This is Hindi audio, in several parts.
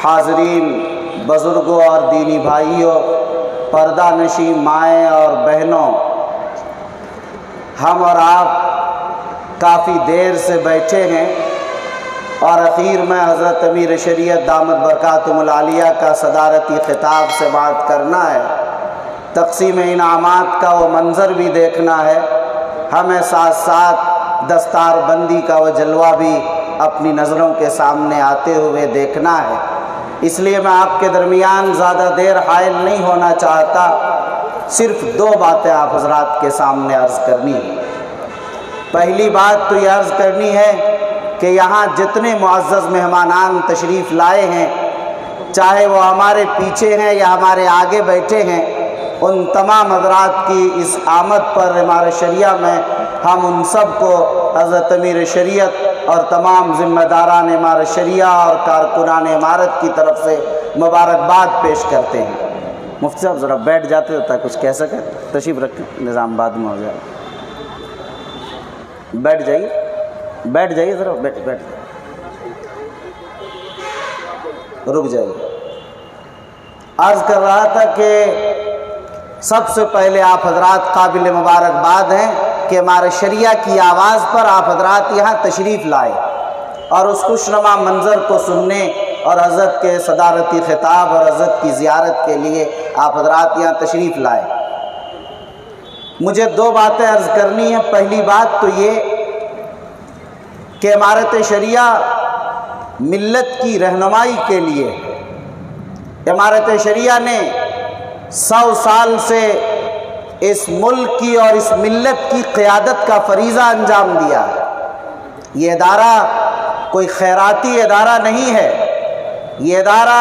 हाजरीन, बुज़ुर्गों और दीनी भाइयों पर्दा नशी माएँ और बहनों, हम और आप काफ़ी देर से बैठे हैं और अखीर में हज़रत अमीर शरीयत दामद बरक़ातुमलिया का सदारती ख़िताब से बात करना है। तकसीम इनामात का वो मंज़र भी देखना है। हमें साथ साथ दस्तार बंदी का वो जलवा भी अपनी नज़रों के सामने आते हुए देखना है। इसलिए मैं आपके दरमियान ज़्यादा देर हायल नहीं होना चाहता। सिर्फ़ दो बातें आप हजरात के सामने अर्ज़ करनी है। पहली बात तो ये अर्ज़ करनी है कि यहाँ जितने मुआज़ मेहमानान तशरीफ़ लाए हैं, चाहे वो हमारे पीछे हैं या हमारे आगे बैठे हैं, उन तमाम हजरात की इस आमद पर हमारे शरिया में हम उन सबको हज़रत अमीर शरीयत और तमाम ज़िम्मेदारान इमारत शरिया और कारकुनान इमारत की तरफ़ से मुबारकबाद पेश करते हैं। मुफ्ती साहब, ज़रा बैठ जाते होता कुछ कह सकें। तशीफ रखें निज़ाम बाद में हो जाए। बैठ जाइए बैठ जाइए ज़रा, बैठ बैठ। रुक जाइए। अर्ज़ कर रहा था कि सबसे पहले आप हजरात काबिल मुबारकबाद हैं। कि हमारे शरिया की आवाज़ पर आप हजरात यहाँ तशरीफ़ लाए और उस खुशनुमा मंज़र को सुनने और हज़रत के सदारती ख़िताब और हज़रत की ज़ियारत के लिए आप हजरात यहाँ तशरीफ़ लाए। मुझे दो बातें अर्ज़ करनी है। पहली बात तो ये कि इमारत शरिया मिल्लत की रहनुमाई के लिए इमारत शरिया ने सौ साल से इस मुल्क की और इस मिल्लत की क़्यादत का फरीज़ा अंजाम दिया है। ये इदारा कोई खैराती इदारा नहीं है। ये इदारा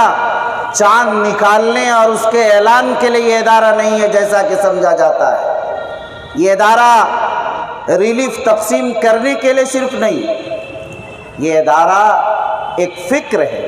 चाँद निकालने और उसके ऐलान के लिए ये इदारा नहीं है, जैसा कि समझा जाता है। ये इदारा रिलीफ तकसीम करने के लिए सिर्फ़ नहीं, ये अदारा एक फ़िक्र है,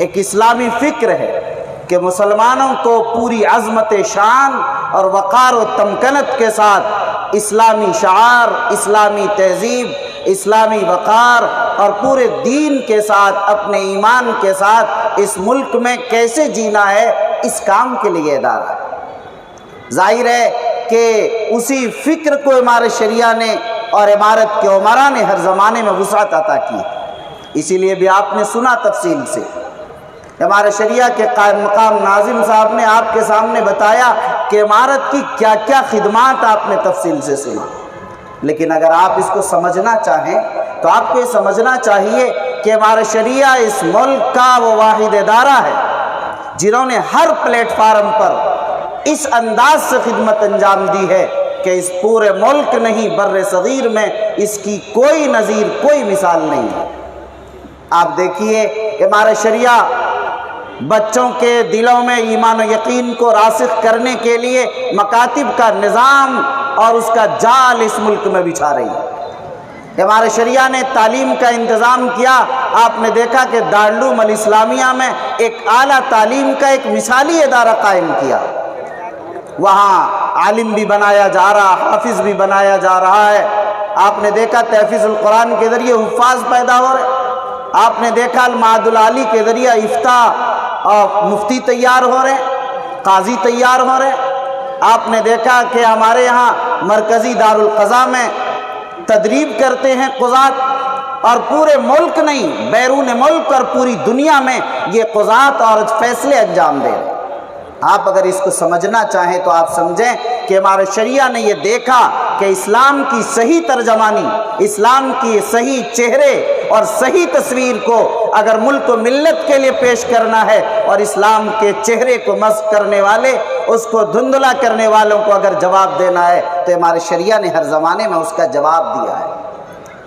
एक इस्लामी फ़िक्र है। कि मुसलमानों को पूरी अज़मत शान और वक़ार व तमकनत के साथ इस्लामी शार, इस्लामी तहज़ीब, इस्लामी वक़ार और पूरे दीन के साथ, अपने ईमान के साथ इस मुल्क में कैसे जीना है, इस काम के लिए इदारा ज़ाहिर है कि उसी फ़िक्र को इमारत शरिया ने और इमारत के उमरा ने हर ज़माने में वसात अता की। इसीलिए भी आपने सुना तफसील से। हमारे शरिया के मकाम नाजिम साहब ने आपके सामने बताया कि इमारत की क्या क्या खिदमात आपने तफसील से सुना। लेकिन अगर आप इसको समझना चाहें तो आपको ये समझना चाहिए कि हमारा शरिया इस मुल्क का वो वाहिद इदारा है, जिन्होंने हर प्लेटफार्म पर इस अंदाज से खिदमत अंजाम दी है कि इस पूरे मुल्क नहीं बर सग़ीर में इसकी कोई नज़ीर, कोई मिसाल नहीं है। आप देखिए, हमारा शरिया बच्चों के दिलों में ईमान यकीन को रासिक करने के लिए मकातब का निज़ाम और उसका जाल इस मुल्क में बिछा रही है। हमारे शरिया ने तालीम का इंतज़ाम किया। आपने देखा कि दारूम इस्लामिया में एक आला तालीम का एक मिसाली अदारा कायम किया। वहाँ आलिम भी बनाया जा रहा, हाफिज़ भी बनाया जा रहा है। आपने देखा तहफ़ीज़ुल्कुरान के ज़रिए हफाज पैदा हो रहे। आपने देखा मादुलाली के ज़रिए इफ्ता और मुफ्ती तैयार हो रहे, काजी तैयार हो रहे। आपने देखा कि हमारे यहाँ मरकज़ी दारुलक़ज़ा में तदरीब करते हैं कुज़ात, और पूरे मुल्क नहीं, बैरून मुल्क और पूरी दुनिया में ये कुज़ात और फैसले अंजाम दे रहे आप अगर इसको समझना चाहें तो आप समझें कि हमारे शरिया ने ये देखा कि इस्लाम की सही तर्जमानी, इस्लाम की सही चेहरे और सही तस्वीर को अगर मुल्क को मिल्लत के लिए पेश करना है और इस्लाम के चेहरे को मस्त करने वाले, उसको धुंधला करने वालों को अगर जवाब देना है तो हमारे शरिया ने हर ज़माने में उसका जवाब दिया है।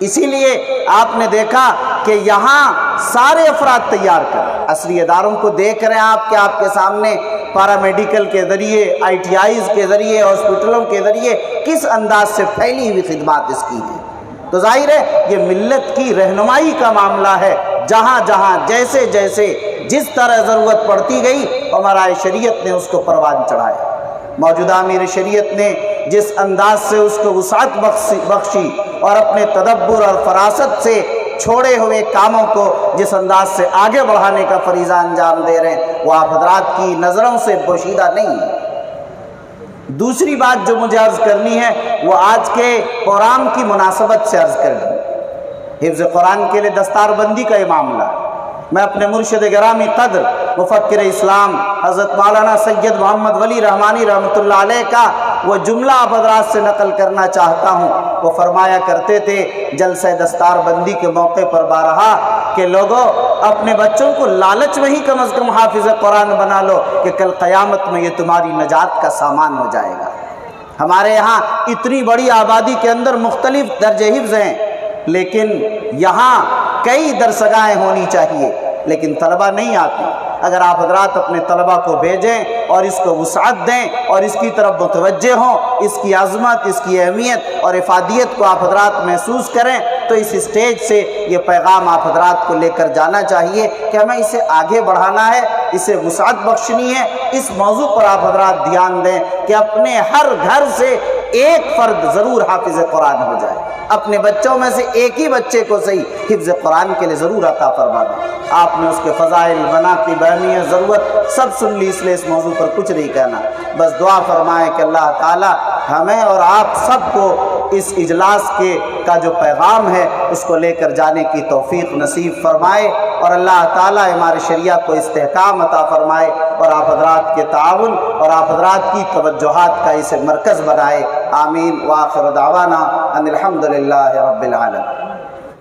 इसीलिए आपने देखा कि यहाँ सारे अफराद तैयार कर असली इदारों को देख रहे हैं आपके आपके सामने पारामेडिकल के ज़रिए आई टी आईज़ के ज़रिए हॉस्पिटलों के ज़रिए किस अंदाज से फैली हुई खिदमत इसकी है तो ज़ाहिर है, ये मिल्लत की रहनुमाई का मामला है। जहाँ जहाँ जैसे जैसे जिस तरह ज़रूरत पड़ती गई, हमारा शरीयत ने उसको परवान चढ़ाया। मौजूदा अमीर शरीयत ने जिस अंदाज से उसको वसात बख्शी बख्शी और अपने तदब्बर और फरासत से छोड़े हुए कामों को जिस अंदाज से आगे बढ़ाने का फरीज़ा अंजाम दे रहे हैं, वो आप हजरात की नज़रों से पोशीदा नहीं। है दूसरी बात जो मुझे अर्ज़ करनी है, वो आज के कुरान की मुनासबत से अर्ज़ करनी हिफ्ज़ कुरान के लिए दस्तारबंदी का ये मामला मैं अपने मुर्शद ग्रामी कद्र मुफ़क्र इस्लाम, हज़रत मौलाना सैयद मोहम्मद वली रहमानी अलैह का वो जुमला हजरात से नकल करना चाहता हूँ। वो फरमाया करते थे, जलसे दस्तारबंदी के मौके पर बारहा कि लोगों, अपने बच्चों को लालच में ही कम अज़ कम हाफिज़ कुरान बना लो कि कल क़यामत में ये तुम्हारी नजात का सामान हो जाएगा। हमारे यहाँ इतनी बड़ी आबादी के अंदर मुख्तलिफ़ दर्ज हिफ्ज़ हैं। लेकिन यहाँ कई दरसगाहें होनी चाहिए, लेकिन तलबा नहीं आती। अगर आप हजरात अपने तलबा को भेजें और इसको वसात दें और इसकी तरफ़ मुतवजह हों, इसकी आज़मत, इसकी अहमियत और इफादियत को आप हजरात महसूस करें तो इस स्टेज से ये पैगाम आप हजरात को लेकर जाना चाहिए कि हमें इसे आगे बढ़ाना है इसे वसात बख्शनी है। इस मौजू पर आप हजरात ध्यान दें कि अपने हर घर से एक फ़र्द ज़रूर हाफिज़ कुरान हो जाए। अपने बच्चों में से एक ही बच्चे को सही हिफ्ज़ कुरान के लिए ज़रूर अता फरमा दें। आपने उसके फ़जाइल बना की ज़रूरत सब सुन ली, इसलिए इस मौजू पर कुछ नहीं कहना। बस दुआ फरमाए कि अल्लाह ताला हमें और आप सबको इस इजलास के का जो पैगाम है, उसको लेकर जाने की तोफ़ी नसीब फरमाए और अल्लाह ताली हमारे शरिया को इसकाम अता फरमाए और आप हजरात के ताउन और आप हजरात की तोजहत का इसे मरकज़ बनाए। आमीन। वाखिर दावाना अनिलहमदिल्ला रब्बिल आलमीन।